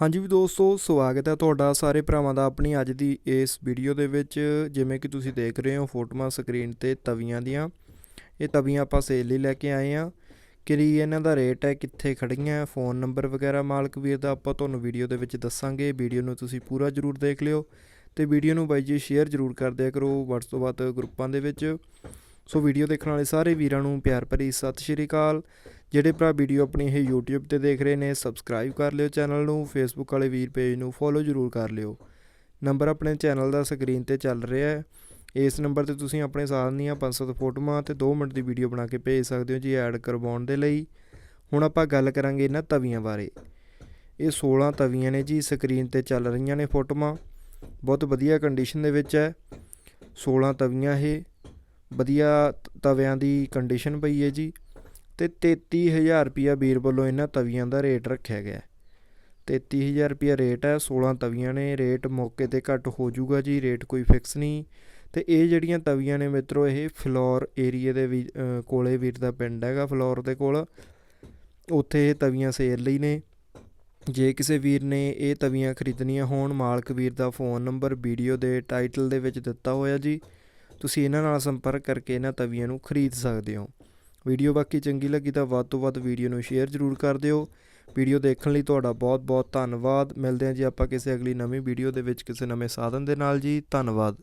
ਹਾਂਜੀ ਵੀ ਦੋਸਤੋ, ਸਵਾਗਤ ਹੈ ਤੁਹਾਡਾ ਸਾਰੇ ਭਰਾਵਾਂ ਦਾ ਆਪਣੀ ਅੱਜ ਦੀ ਇਸ ਵੀਡੀਓ ਦੇ ਵਿੱਚ। ਜਿਵੇਂ ਕਿ ਤੁਸੀਂ ਦੇਖ ਰਹੇ ਹੋ, ਫੋਟੋਆਂ ਸਕਰੀਨ ਤੇ ਤਵੀਆਂ ਦੀਆਂ। ਇਹ ਤਵੀਆਂ ਆਪਾਂ ਸੇਲ ਲਈ ਲੈ ਕੇ ਆਏ ਆ ਕਿਰੀ ਇਹਨਾਂ ਦਾ ਰੇਟ ਹੈ, ਕਿੱਥੇ ਖੜੀਆਂ ਫੋਨ ਨੰਬਰ ਵਗੈਰਾ ਮਾਲਕ ਵੀਰ ਦਾ ਆਪਾਂ ਤੁਹਾਨੂੰ ਵੀਡੀਓ ਦੇ ਵਿੱਚ ਦੱਸਾਂਗੇ। ਵੀਡੀਓ ਨੂੰ ਤੁਸੀਂ ਪੂਰਾ ਜ਼ਰੂਰ ਦੇਖ ਲਿਓ। ਤੇ ਵੀਡੀਓ ਨੂੰ ਬਾਈ ਜੀ ਸ਼ੇਅਰ ਜ਼ਰੂਰ ਕਰ ਦਿਆ ਕਰੋ। WhatsApp ਤੋਂ ਬਾਅਦ ਗਰੁੱਪਾਂ ਦੇ ਵਿੱਚ। ਸੋ ਵੀਡੀਓ ਦੇਖਣ ਵਾਲੇ ਸਾਰੇ ਵੀਰਾਂ ਨੂੰ ਪਿਆਰ ਭਰੀ ਸਤਿ ਸ਼੍ਰੀ ਅਕਾਲ। ਜਿਹੜੇ ਭਰਾ ਵੀਡੀਓ ਆਪਣੀ ਇਹ YouTube ਤੇ ਦੇਖ ਰਹੇ ਨੇ ਸਬਸਕ੍ਰਾਈਬ ਕਰ ਲਿਓ ਚੈਨਲ ਨੂੰ, Facebook ਵਾਲੇ ਵੀਰ ਪੇਜ ਨੂੰ ਫੋਲੋ ਜ਼ਰੂਰ ਕਰ ਲਿਓ। ਨੰਬਰ ਆਪਣੇ ਚੈਨਲ ਦਾ ਸਕਰੀਨ ਤੇ ਚੱਲ ਰਿਹਾ ਹੈ। ਇਸ ਨੰਬਰ ਤੇ ਤੁਸੀਂ ਆਪਣੇ ਸਾਲ ਦੀਆਂ 500 ਫੋਟੋਆਂ ਤੇ 2 ਮਿੰਟ ਦੀ ਵੀਡੀਓ ਬਣਾ ਕੇ ਭੇਜ ਸਕਦੇ ਹੋ ਜੀ ਐਡ ਕਰਵਾਉਣ ਦੇ ਲਈ। ਹੁਣ ਆਪਾਂ ਗੱਲ ਕਰਾਂਗੇ ਇਹਨਾਂ ਤਵੀਆਂ ਬਾਰੇ। ਇਹ 16 ਤਵੀਆਂ ਨੇ ਜੀ ਸਕਰੀਨ ਤੇ ਚੱਲ ਰਹੀਆਂ ਨੇ ਫੋਟੋਆਂ। ਬਹੁਤ ਵਧੀਆ ਕੰਡੀਸ਼ਨ ਦੇ ਵਿੱਚ ਹੈ। 16 ਤਵੀਆਂ ਇਹ। ਵਧੀਆ ਤ- ਤਵਿਆਂ ਦੀ ਕੰਡੀਸ਼ਨ ਪਈ ਹੈ ਜੀ ਤੇ 33000 ਰੁਪਿਆ ਵੀਰ ਵੱਲੋਂ ਇਹਨਾਂ ਤਵੀਆਂ ਦਾ ਰੇਟ ਰੱਖਿਆ ਗਿਆ ਹੈ। 33000 ਰੁਪਿਆ ਰੇਟ ਹੈ 16 ਤਵੀਆਂ ਨੇ ਰੇਟ ਮੌਕੇ ਤੇ ਘੱਟ ਹੋ ਜਾਊਗਾ ਜੀ ਰੇਟ ਕੋਈ ਫਿਕਸ ਨਹੀਂ। ਤੇ ਇਹ ਜਿਹੜੀਆਂ ਤਵੀਆਂ ਨੇ ਮਿੱਤਰੋ, ਇਹ ਫਲੋਰ ਏਰੀਏ ਦੇ ਵੀ ਕੋਲੇ ਵੀਰ ਦਾ ਪਿੰਡ ਹੈਗਾ ਫਲੋਰ ਦੇ ਕੋਲ। ਉੱਥੇ ਇਹ ਤਵੀਆਂ ਸੇਲ ਲਈ ਨੇ। ਜੇ ਕਿਸੇ ਵੀਰ ਨੇ ਇਹ ਤਵੀਆਂ ਖਰੀਦਣੀਆਂ ਹੋਣ, ਮਾਲਕ ਵੀਰ ਦਾ ਫੋਨ ਨੰਬਰ ਵੀਡੀਓ ਦੇ ਟਾਈਟਲ ਦੇ ਵਿੱਚ ਦਿੱਤਾ ਹੋਇਆ ਜੀ। ਤੁਸੀਂ ਇਹਨਾਂ ਨਾਲ ਸੰਪਰਕ ਕਰਕੇ ਇਹਨਾਂ ਤਵੀਆਂ ਨੂੰ ਖਰੀਦ ਸਕਦੇ ਹੋ। ਵੀਡੀਓ ਬਾਕੀ ਚੰਗੀ ਲੱਗੀ ਤਾਂ ਵੱਧ ਤੋਂ ਵੱਧ ਵੀਡੀਓ ਨੂੰ ਸ਼ੇਅਰ ਜ਼ਰੂਰ ਕਰ ਦਿਓ। ਵੀਡੀਓ ਦੇਖਣ ਲਈ ਤੁਹਾਡਾ ਬਹੁਤ ਬਹੁਤ ਧੰਨਵਾਦ। ਮਿਲਦੇ ਹਾਂ ਜੀ ਆਪਾਂ ਕਿਸੇ ਅਗਲੀ ਨਵੀਂ ਵੀਡੀਓ ਦੇ ਵਿੱਚ ਕਿਸੇ ਨਵੇਂ ਸਾਧਨ ਦੇ ਨਾਲ ਜੀ। ਧੰਨਵਾਦ।